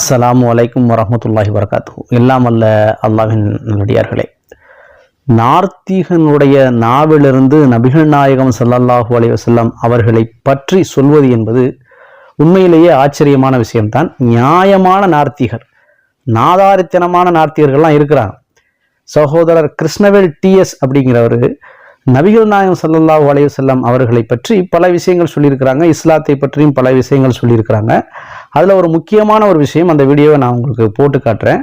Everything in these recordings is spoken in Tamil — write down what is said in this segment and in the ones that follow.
அஸ்லாம் அலைக்கும் வரமத்துல்லாஹி வரகாத்து எல்லாம் அல்ல அல்லாஹின் நல்லடியார்களே நார்த்தீகனுடைய நாவிலிருந்து நபிகள் நாயகம் சல்லல்லாஹூ அலைஹி வஸல்லம் அவர்களை பற்றி சொல்வது என்பது உண்மையிலேயே ஆச்சரியமான விஷயம்தான். நியாயமான நார்த்திகர் நாதாரித்தனமான நார்த்திகர்கள்லாம் இருக்கிறாங்க. சகோதரர் கிருஷ்ணவேல் டிஎஸ் அப்படிங்கிறவர் நபிகள் நாயகம் சல்லல்லாஹூ அலைய செல்லம் அவர்களை பற்றி பல விஷயங்கள் சொல்லியிருக்கிறாங்க. இஸ்லாத்தை பற்றியும் பல விஷயங்கள் சொல்லியிருக்கிறாங்க. அதில் ஒரு முக்கியமான ஒரு விஷயம் அந்த வீடியோவை நான் உங்களுக்கு போட்டு காட்டுறேன்.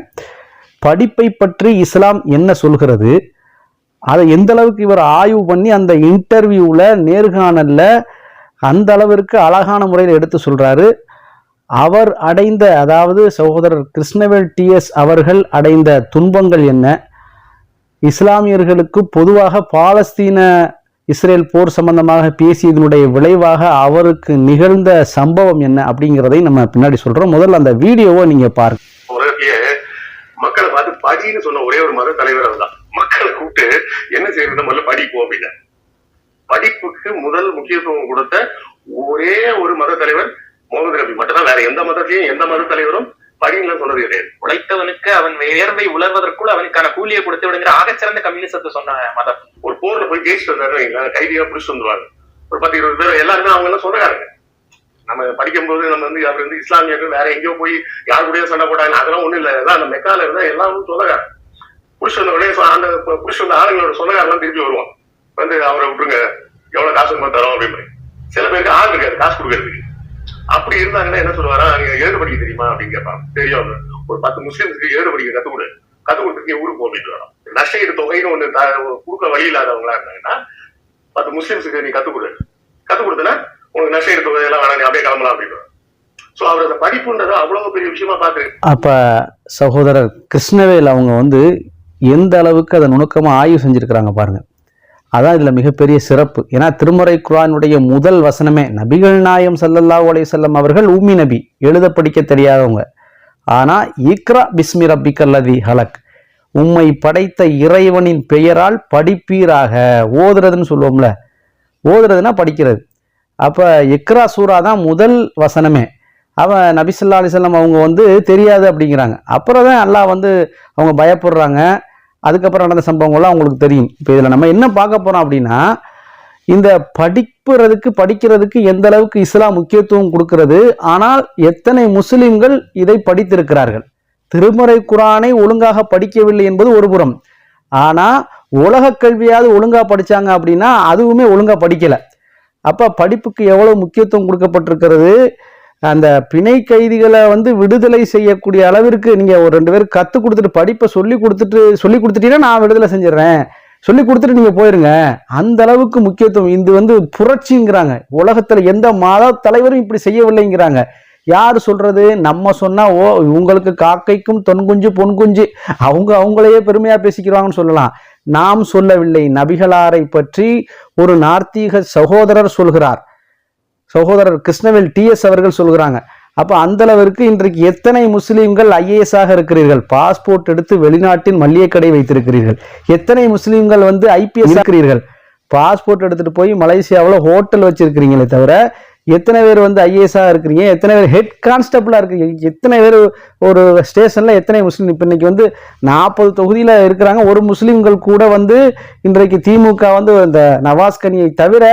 படிப்பை பற்றி இஸ்லாம் என்ன சொல்கிறது? அதை எந்த அளவுக்கு இவர் ஆய்வு பண்ணி அந்த இன்டர்வியூவில் நேர்காணலில் அந்த அளவிற்கு அழகான முறையில் எடுத்து சொல்கிறாரு அவர் அடைந்த அதாவது சகோதரர் கிருஷ்ணவேல் டிஎஸ் அவர்கள் அடைந்த துன்பங்கள் என்ன? இஸ்லாமியர்களுக்கு பொதுவாக பாலஸ்தீன இஸ்ரேல் போர் சம்பந்தமாக பேசியதனுடைய விளைவாக அவருக்கு நிகழ்ந்த சம்பவம் என்ன அப்படிங்கிறதை நம்ம பின்னாடி சொல்றோம். முதல்ல அந்த வீடியோவை நீங்க பாருங்க. உலகத்திலேயே மக்களை பார்த்து படின்னு சொன்ன ஒரே ஒரு மத தலைவர் அவர்தான். மக்களை கூப்பிட்டு என்ன செய்யறது முதல்ல படிப்போம் அப்படின்னா. படிப்புக்கு முதல் முக்கியத்துவம் கொடுத்த ஒரே ஒரு மத தலைவர் முகமது நபி மட்டும்தான் வேற எந்த மதத்தையும் எந்த மத தலைவரும் வழின்னு சொன்னது கிடையாது. உழைத்தவனுக்கு அவன் உயர்வை உலர்வதற்குள் அவனுக்கான கூலியை கொடுத்து விடுங்கிற ஆகச்சிறந்த கம்யூனிசத்தை சொன்ன மதம். ஒரு போர்ல போய் ஜெயிச்சுட்டு வந்தாரு கைதியா புடிச்சு வந்துருவாங்க ஒரு பத்து இருபது பேர் எல்லாருமே அவங்க எல்லாம் சொந்தக்காரங்க. நம்ம படிக்கும்போது நம்ம வந்து அவர் வந்து இஸ்லாமியர்கள் வேற எங்கேயோ போய் யார் கூடயோ சண்டை போட்டாங்க. அதெல்லாம் ஒண்ணும் இல்லை. எல்லாம் அந்த மெக்கால இருந்தா எல்லாமே வந்து சொந்தக்காரன் புடிச்சு வந்த உடனே அந்த புடிச்சு வந்த ஆளுங்களோட சொந்தக்காரெல்லாம் திருப்பி வருவான் வந்து அவரை விட்டுருங்க. எவ்வளவு காசு நம்ம தரோம் அப்படின்னு சில பேருக்கு ஆள் இருக்காது காசு கொடுக்கறதுக்கு. அப்படி இருந்தாங்கன்னா என்ன சொல்லுவாரா? நீங்க ஏழு படிக்க தெரியுமா அப்படின்னு கேட்பாங்க. தெரியும். ஒரு பத்து முஸ்லீம்ஸ்க்கு ஏழு படிக்க கத்து கொடு. கத்து கொடுத்துட்டு ஊருக்கு போகிட்டு வரோம் நஷ்டஈடு தொகைன்னு ஒண்ணு கொடுக்க வழி இல்லாதவங்களா இருந்தாங்கன்னா பத்து முஸ்லீம்ஸுக்கு நீ கத்து கொடு. கத்து கொடுத்தனா உனக்கு நஷ்டஈடு தொகை எல்லாம் வேணாம் நீ அப்படியே கிளம்பலாம் அப்படின்னு சோ அவர் அந்த அவ்வளவு பெரிய விஷயமா பார்த்துருக்கு அப்ப சகோதரர் கிருஷ்ணவேல் அவங்க வந்து எந்த அளவுக்கு அதை நுணுக்கமா ஆய்வு செஞ்சிருக்கிறாங்க பாருங்க. அதான் இதில் மிகப்பெரிய சிறப்பு. ஏன்னா திருமறை குரானுடைய முதல் வசனமே நபிகள் நாயம் சல்லல்லா அலைஹி செல்லம் அவர்கள் உம்மி நபி எழுத படிக்க தெரியாதவங்க. ஆனால் இக்ரா பிஸ்மி ரப்பிக்கல்லதி ஹலக். உம்மை படைத்த இறைவனின் பெயரால் படிப்பீராக. ஓதுறதுன்னு சொல்லுவோம்ல. ஓதுறதுன்னா படிக்கிறது. அப்போ இக்ரா சூரா தான் முதல் வசனமே. அவன் நபிசல்லா அலிசல்லாம் அவங்க வந்து தெரியாது அப்படிங்கிறாங்க. அப்புறம் தான் எல்லாம் வந்து அவங்க பயப்படுறாங்க. அதுக்கப்புறம் நடந்த சம்பவங்கள்லாம் அவங்களுக்கு தெரியும். இப்போ இதில் நம்ம என்ன பார்க்க போகிறோம் அப்படின்னா இந்த படிப்புறதுக்கு படிக்கிறதுக்கு எந்த அளவுக்கு இஸ்லாம் முக்கியத்துவம் கொடுக்கிறது ஆனால் எத்தனை முஸ்லிம்கள் இதை படித்திருக்கிறார்கள்? திருமறை குரானை ஒழுங்காக படிக்கவில்லை என்பது ஒரு புறம். ஆனால் உலக கல்வியாவது ஒழுங்காக படித்தாங்க அப்படின்னா அதுவுமே ஒழுங்காக படிக்கலை. அப்போ படிப்புக்கு எவ்வளோ முக்கியத்துவம் கொடுக்கப்பட்டிருக்கிறது? அந்த பிணை கைதிகளை வந்து விடுதலை செய்யக்கூடிய அளவிற்கு நீங்கள் ஒரு ரெண்டு பேரும் கற்றுக் கொடுத்துட்டு படிப்பை சொல்லி கொடுத்துட்டு சொல்லி கொடுத்துட்டீங்கன்னா நான் விடுதலை செஞ்சிடறேன். சொல்லி கொடுத்துட்டு நீங்கள் போயிருங்க. அந்த அளவுக்கு முக்கியத்துவம். இது வந்து புரட்சிங்கிறாங்க. உலகத்தில் எந்த மத தலைவரும் இப்படி செய்யவில்லைங்கிறாங்க. யார் சொல்கிறது நம்ம சொன்னால் ஓ உங்களுக்கு காக்கைக்கும் தொன்குஞ்சு பொன்குஞ்சு அவங்க அவங்களையே பெருமையாக பேசிக்கிறாங்கன்னு சொல்லலாம். நாம் சொல்லவில்லை. நபிகளாரை பற்றி ஒரு நார்த்தீக சகோதரர் சொல்கிறார். சகோதரர் கிருஷ்ணவேல் டிஎஸ் அவர்கள் சொல்கிறாங்க அப்போ அந்த அளவிற்கு இன்றைக்கு எத்தனை முஸ்லீம்கள் ஐஏஎஸ்ஸாக இருக்கிறீர்கள்? பாஸ்போர்ட் எடுத்து வெளிநாட்டின் மல்லிகை கடை வைத்திருக்கிறீர்கள். எத்தனை முஸ்லீம்கள் வந்து ஐபிஎஸ் இருக்கிறீர்கள்? பாஸ்போர்ட் எடுத்துகிட்டு போய் மலேசியாவில் ஹோட்டல் வச்சிருக்கிறீங்களே தவிர எத்தனை பேர் வந்து ஐஏஎஸ்ஸாக இருக்கிறீங்க? எத்தனை பேர் ஹெட் கான்ஸ்டபிளாக இருக்கீங்க எத்தனை பேர் ஒரு ஸ்டேஷனில் எத்தனை முஸ்லீம்? இப்போ இன்றைக்கி வந்து நாற்பது தொகுதியில் இருக்கிறாங்க. ஒரு முஸ்லீம்கள் கூட வந்து இன்றைக்கு திமுக வந்து இந்த நவாஸ் கனியை தவிர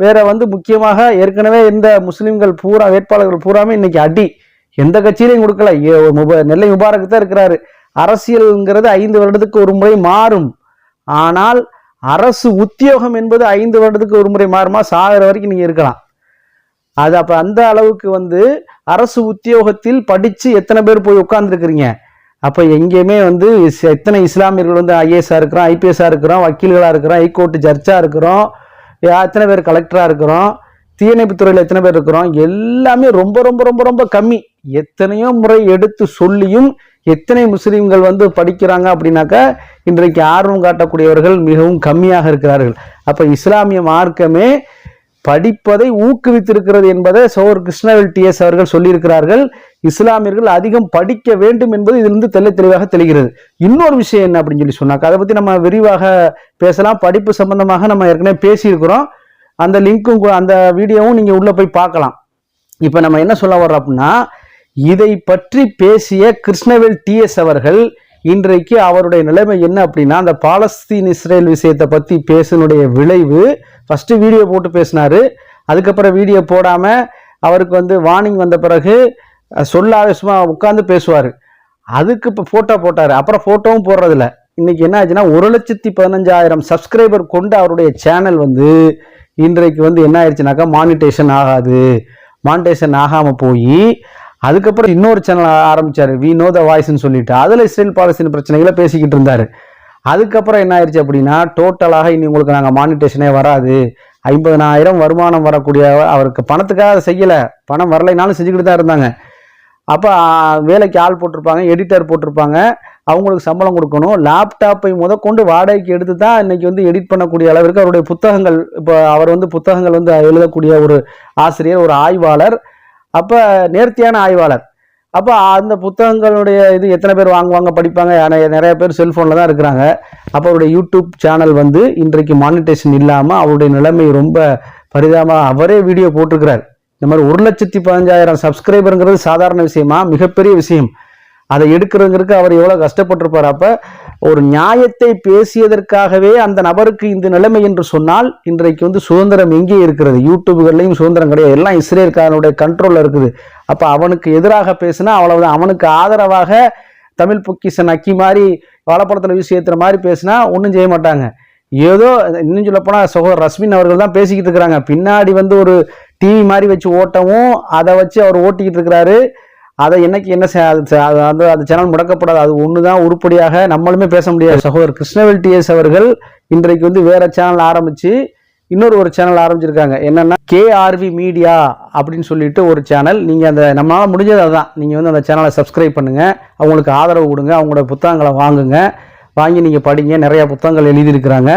வேற வந்து முக்கியமாக ஏற்கனவே இந்த முஸ்லீம்கள் பூரா வேட்பாளர்கள் பூராமே இன்னைக்கு அடி. எந்த கட்சியிலையும் கொடுக்கல. ஏ- நெல்லை முபாரக் தான் இருக்கிறாரு. அரசியல்ங்கிறது ஐந்து வருடத்துக்கு ஒரு முறை மாறும். ஆனால் அரசு உத்தியோகம் என்பது ஐந்து வருடத்துக்கு ஒரு முறை மாறுமா? சாகிற வரைக்கும் நீங்க இருக்கலாம். அது அப்ப அந்த அளவுக்கு வந்து அரசு உத்தியோகத்தில் படிச்சு எத்தனை பேர் போய் உட்கார்ந்துருக்கிறீங்க? அப்ப எங்கேயுமே வந்து எத்தனை இஸ்லாமியர்கள் வந்து ஐஏஎஸ்ஆ இருக்கிறோம் ஐபிஎஸ்ஆ இருக்கிறோம் வக்கீல்களா இருக்கிறோம் ஹைகோர்ட் ஜட்ஜா இருக்கிறோம். எத்தனை பேர் கலெக்டராக இருக்கிறோம்? தீயணைப்பு துறையில் எத்தனை பேர் இருக்கிறோம்? எல்லாமே ரொம்ப ரொம்ப ரொம்ப ரொம்ப கம்மி. எத்தனையோ முறை எடுத்து சொல்லியும் எத்தனை முஸ்லீம்கள் வந்து படிக்கிறாங்க அப்படின்னாக்கா இன்றைக்கு ஆர்வம் காட்டக்கூடியவர்கள் மிகவும் கம்மியாக இருக்கிறார்கள். அப்போ இஸ்லாமிய மார்க்கமே படிப்பதை ஊக்குவித்திருக்கிறது என்பதை சோர் கிருஷ்ணவேல் டிஎஸ் அவர்கள் சொல்லியிருக்கிறார்கள். இஸ்லாமியர்கள் அதிகம் படிக்க வேண்டும் என்பது இதிலிருந்து தெல்லை தெளிவாக தெளிகிறது. இன்னொரு விஷயம் என்ன அப்படின்னு சொல்லி சொன்னாக்க அதை பத்தி நம்ம விரிவாக பேசலாம். படிப்பு சம்பந்தமாக நம்ம ஏற்கனவே பேசியிருக்கிறோம். அந்த லிங்க்கும் அந்த வீடியோவும் நீங்க உள்ள போய் பார்க்கலாம். இப்ப நம்ம என்ன சொல்ல வர்றோம் அப்படின்னா இதை பற்றி பேசிய கிருஷ்ணவேல் டிஎஸ் அவர்கள் இன்றைக்கு அவருடைய நிலைமை என்ன அப்படின்னா அந்த பாலஸ்தீன் இஸ்ரேல் விஷயத்தை பற்றி பேசினுடைய விளைவு ஃபஸ்ட்டு வீடியோ போட்டு பேசினாரு. அதுக்கப்புறம் வீடியோ போடாமல் அவருக்கு வந்து வார்னிங் வந்த பிறகு அஹ், சொல்லாத உட்காந்து பேசுவார். அதுக்கு இப்போ ஃபோட்டோ போட்டார். அப்புறம் ஃபோட்டோவும் போடுறதில்ல. இன்றைக்கி என்ன ஆச்சுன்னா ஒரு லட்சத்தி பதினஞ்சாயிரம் சப்ஸ்கிரைபர் கொண்டு அவருடைய சேனல் வந்து இன்றைக்கு வந்து என்ன ஆயிடுச்சுனாக்கா மானிட்டேஷன் ஆகாது. மானிட்டேஷன் ஆகாமல் போய் அதுக்கப்புறம் இன்னொரு சேனல் ஆரம்பித்தார் வி நோ த வாய்ஸ்னு சொல்லிட்டு. அதில் இஸ்ரேல் பாலஸ்தீன் பிரச்சனைகளை பேசிக்கிட்டு இருந்தார். அதுக்கப்புறம் என்ன ஆயிடுச்சு அப்படின்னா டோட்டலாக இனி உங்களுக்கு நாங்கள் மானிட்டேஷனே வராது. ஐம்பதனாயிரம் வருமானம் வரக்கூடிய அவருக்கு பணத்துக்காக அதை செய்யலை. பணம் வரலைனாலும் செஞ்சுக்கிட்டு தான் இருந்தாங்க. அப்போ வேலைக்கு ஆள் போட்டிருப்பாங்க எடிட்டர் போட்டிருப்பாங்க. அவங்களுக்கு சம்பளம் கொடுக்கணும். லேப்டாப்பை முதற்கொண்டு வாடகைக்கு எடுத்து தான் இன்னைக்கு வந்து எடிட் பண்ணக்கூடிய அளவிற்கு அவருடைய புத்தகங்கள் இப்போ அவர் வந்து புத்தகங்கள் வந்து எழுதக்கூடிய ஒரு ஆசிரியர் ஒரு ஆய்வாளர். அப்போ நேர்த்தியான ஆய்வாளர். அப்போ அந்த புத்தகங்களுடைய இது எத்தனை பேர் வாங்குவாங்க படிப்பாங்க நிறைய- நிறைய பேர் செல்ஃபோனில் தான் இருக்கிறாங்க. அப்போ அவருடைய யூடியூப் சேனல் வந்து இன்றைக்கு மானிட்டேஷன் இல்லாமல் அவருடைய நிலைமை ரொம்ப பரிதாபமாக அவரே வீடியோ போட்டிருக்கிறார். இந்த மாதிரி ஒரு லட்சத்தி பதினஞ்சாயிரம் சப்ஸ்கிரைபருங்கிறது சாதாரண விஷயமா மிகப்பெரிய விஷயம். அதை எடுக்கிறதுங்கிறதுக்கு அவர் எவ்வளோ கஷ்டப்பட்டிருப்பார். அப்போ ஒரு நியாயத்தை பேசியதற்காகவே அந்த நபருக்கு இந்த நிலைமை என்று சொன்னால் இன்றைக்கு வந்து சுதந்திரம் எங்கே இருக்கிறது? யூடியூபுகள்லையும் சுதந்திரம் கிடையாது. எல்லாம் இஸ்ரேல்காரனுடைய கண்ட்ரோலில் இருக்குது. அப்போ அவனுக்கு எதிராக பேசினா அவ்வளவுதான். அவனுக்கு ஆதரவாக தமிழ் பொக்கிஷன் அக்கி மாதிரி வாழைப்பழத்தில் வீசி ஏற்றுற மாதிரி பேசினா ஒன்றும் செய்ய மாட்டாங்க. ஏதோ இன்னும் சொல்லப்போனால் சகோதரர் ரஸ்மின் அவர்கள் தான் பேசிக்கிட்டு இருக்கிறாங்க. பின்னாடி வந்து ஒரு டிவி மாதிரி வச்சு ஓட்டவும் அதை வச்சு அவர் ஓட்டிக்கிட்டு இருக்கிறாரு. அதை என்னைக்கு என்ன அது அது அந்த சேனல் முடக்கப்படாது. அது ஒன்று தான் உருப்படியாக நம்மளுமே பேச முடியாது. சகோதரர் கிருஷ்ணவேல் டிஎஸ் அவர்கள் இன்றைக்கு வந்து வேற சேனல் ஆரம்பிச்சு இன்னொரு ஒரு சேனல் ஆரம்பிச்சிருக்காங்க. என்னன்னா கேஆர்வி மீடியா அப்படின்னு சொல்லிட்டு ஒரு சேனல் நீங்க அந்த நம்மளால முடிஞ்சது அதுதான் நீங்க வந்து அந்த சேனலை சப்ஸ்கிரைப் பண்ணுங்க. அவங்களுக்கு ஆதரவு கொடுங்க. அவங்களோட புத்தகங்களை வாங்குங்க. வாங்கி நீங்க படிங்க. நிறைய புத்தகங்கள் எழுதியிருக்கிறாங்க.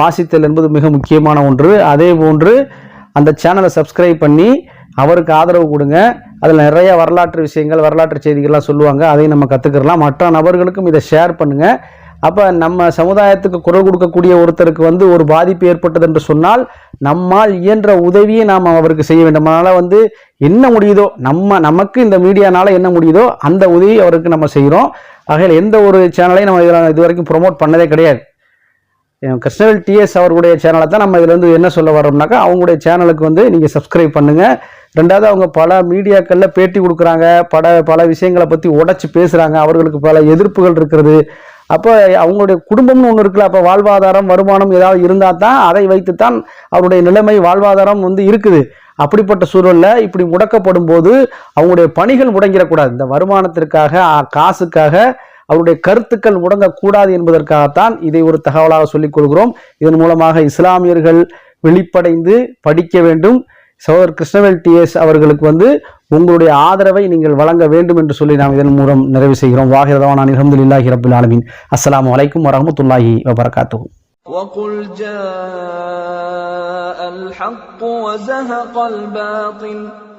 வாசித்தல் என்பது மிக முக்கியமான ஒன்று. அதே போன்று அந்த சேனலை சப்ஸ்கிரைப் பண்ணி அவருக்கு ஆதரவு கொடுங்க. அதில் நிறைய வரலாற்று விஷயங்கள் வரலாற்று செய்திகள்லாம் சொல்லுவாங்க. அதையும் நம்ம கற்றுக்கிறலாம் மற்ற நபர்களுக்கும் இதை ஷேர் பண்ணுங்கள் அப்போ நம்ம சமுதாயத்துக்கு குரல் கொடுக்கக்கூடிய ஒருத்தருக்கு வந்து ஒரு பாதிப்பு ஏற்பட்டது என்று சொன்னால் நம்மால் இயன்ற உதவியை நாம் அவருக்கு செய்ய வேண்டும். அதனால் வந்து என்ன முடியுதோ நம்ம நமக்கு இந்த மீடியானால் என்ன முடியுதோ அந்த உதவி அவருக்கு நம்ம செய்கிறோம் ஆகையில் எந்த ஒரு சேனலையும் நம்ம இதில் இது வரைக்கும் ப்ரொமோட் பண்ணதே கிடையாது. கிருஷ்ணவேல் டிஎஸ் அவர்களுடைய சேனலை தான் நம்ம இதில் இருந்து என்ன சொல்ல வரோம்னாக்கா அவங்களுடைய சேனலுக்கு வந்து நீங்கள் சப்ஸ்கிரைப் பண்ணுங்கள் ரெண்டாவது அவங்க பல மீடியாக்களில் பேட்டி கொடுக்குறாங்க. பல பல விஷயங்களை பற்றி உடச்சி பேசுகிறாங்க அவர்களுக்கு பல எதிர்ப்புகள் இருக்கிறது. அப்போ அவங்களுடைய குடும்பம்னு ஒன்று இருக்குல்ல அப்போ வாழ்வாதாரம் வருமானம் ஏதாவது இருந்தால் தான் அதை வைத்துத்தான் அவருடைய நிலைமை வாழ்வாதாரம் வந்து இருக்குது. அப்படிப்பட்ட சூழலில் இப்படி முடக்கப்படும் போது அவங்களுடைய பணிகள் முடங்கிடக்கூடாது. இந்த வருமானத்திற்காக காசுக்காக அவருடைய கருத்துக்கள் முடங்கக்கூடாது என்பதற்காகத்தான் இதை ஒரு தகவலாக சொல்லிக் கொள்கிறோம் இதன் மூலமாக இஸ்லாமியர்கள் வெளிப்படைந்து படிக்க வேண்டும் சகோதரர் கிருஷ்ணவேல் டிஎஸ் அவர்களுக்கு வந்து உங்களுடைய ஆதரவை நீங்கள் வழங்க வேண்டும் என்று சொல்லி நாம் இதன் மூலம் நிறைவு செய்கிறோம் வாகிரதவான் அலமதுல்லாஹி ரபுல் ஆலமீன் அஸ்ஸலாமு அலைக்கும் வரஹ்மத்துல்லாஹி வபரகாத்துஹு وقل جاء الحق وزهق الباطل